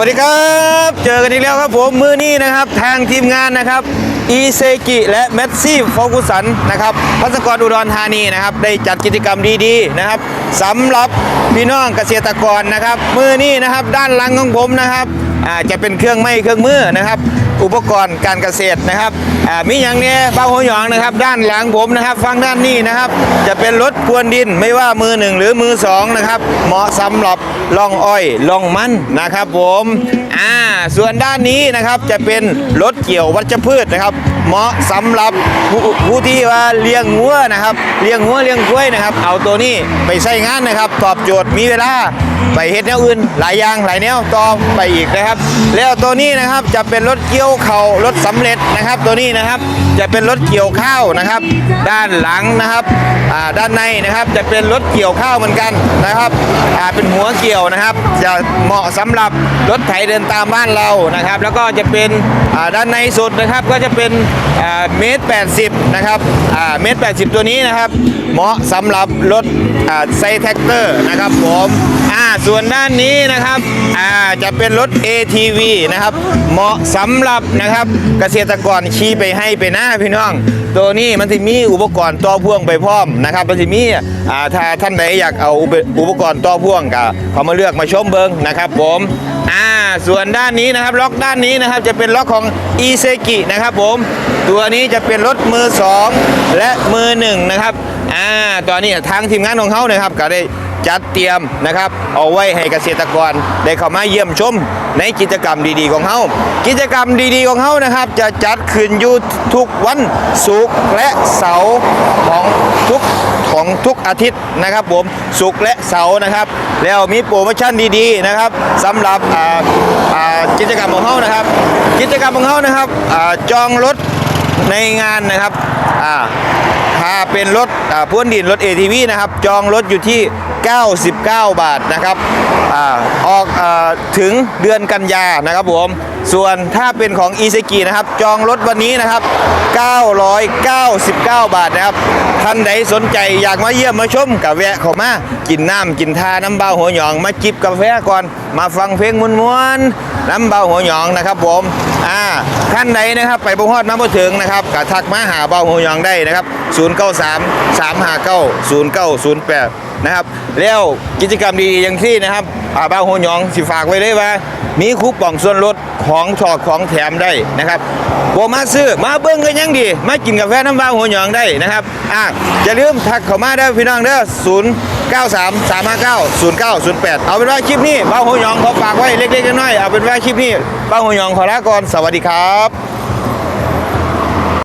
วัสดีครับ เจอกันอีกแล้วครับผมมือนี้นะครับ ทางทีมงานนะครับอีเซกิและแมตซี่โฟกุสันนะครับพัสกรอุดรธานีนะครับ ได้จัดกิจกรรมดีๆนะครับสำหรับพี่น้องเกษตรกรนะครับ มือนี้นะครับ ด้านหลังของผมนะครับ จะเป็นเครื่องไม้เครื่องมือนะครับ อุปกรณ์การเกษตรนะครับมีอย่างนี้บ้าหัวหยองนะครับ ด้านหลังผมนะครับ ฟังด้านนี้นะครับ จะเป็นรถพรวนดินไม่ว่ามือหนึ่งหรือมือสองนะครับ เหมาะสำหรับล่องอ้อยล่องมันนะครับ ผมอ่าส่วนด้านนี้นะครับจะเป็นรถเกี่ยววัชพืชนะครับ เหมาะสำหรับผู้ผู้ที่ว่าเลี้ยงงัวนะครับเลี้ยงงัวเลี้ยงกล้วยนะครับ เอาตัวนี้ไปใช้งานนะครับ ตอบโจทย์มีเวลา ไปเฮ็ดแนวอื่น หลายอย่างหลายแนวต่อไปอีกนะครับ แล้วตัวนี้นะครับจะเป็นรถเกี่ยวเข่ารถสำเร็จนะครับ ตัวนี้นะครับจะเป็นรถเกี่ยวข้าวนะครับ ด้านหลังนะครับด้านในนะครับจะเป็นรถเกี่ยวข้าวเหมือนกันนะครับเป็นหัวเกี่ยวนะครับ จะเหมาะสำหรับรถไถเดินตามบ้านเรานะครับ แล้วก็จะเป็นด้านในสุดนะครับก็จะเป็นเมตรแปดสิบนะครับเมตรแปดสิบตัวนี้นะครับ เหมาะสำหรับรถไซแท็กเตอร์นะครับผมอ่าส่วนด้านนี้นะครับอ่าจะเป็นรถ ATV นะครับ เหมาะสำหรับนะครับเกษตรกรขี่ไปให้ไปหน้าพี่น้อง ตัวนี้มันจะมีอุปกรณ์ต่อพ่วงไปพร้อมนะครับมันจะมีอ่าถ้าท่านใดอยากเอาอุปกรณ์ต่อพ่วงก็เขามาเลือกมาชมเบิงนะครับผมอ่าส่วนด้านนี้นะครับล็อกด้านนี้นะครับจะเป็นล็อกของ e s e k i นะครับผมตัวนี้จะเป็นรถมือสองและมือหนึ่งนะครับอ่า ตอนนี้ทางทีมงานของเขานะครับก็ได้จัดเตรียมนะครับเอาไว้ให้เกษตรกรได้เข้ามาเยี่ยมชมในกิจกรรมดีๆของเขากิจกรรมดีๆของเขานะครับ จะจัดขึ้นอยู่ทุกวันศุกร์และเสาร์ของทุกของทุกอาทิตย์นะครับผมศุกร์และเสาร์นะครับ แล้วมีโปรโมชั่นดีๆนะครับสำหรับอ่ากิจกรรมของเขานะครับ กิจกรรมของเขานะครับอจองรถในงานนะครับอ่า เป็นรถพ่วนดินรถ ATV นะครับ จองรถอยู่ที่ 99 บาทนะครับออกอ ถึงเดือนกันยานะครับผมส่วนถ้าเป็นของ e ี k i นะครับ จองรถวันนี้นะครับ 999 บาทนะครับ ท่านใดสนใจอยากมาเยี่ยมมาชมกับแวะเข้ามากินน้ำกินทาน้ำเบาหัวหยอง มาจิบกาแฟก่อน มาฟังเพลงม้วนๆน้ำเบาหัวหยองนะครับผมอ่าท่านใดนะครับไปบ่ฮอดมาบ่ถึงนะครับก็ทักมาหาเบาหัวหยองได้นะครับ 093 359 0908 นะครับ แล้วกิจกรรมดีๆอย่างที่นะครับอ่าเบาหัวหยองสิฝากไว้เลยว่า มีคูปองส่วนลดของชอดของแถมได้นะครับบ่มาซื้อมาเบิ่งกันยังดี มากินกาแฟน้ำเบาหัวหยองได้นะครับอ่าอย่าลืมทักเข้ามาเด้พี่น้องเด้อ0 93 359 0908 เอาเป็นว่าคลิปนี้เบาหัวหยองขอฝากไว้เล็กๆน้อยๆเอาเป็นว่าคลิปนี้เบาหัวหยองขอลาก่อนสวัสดีครับ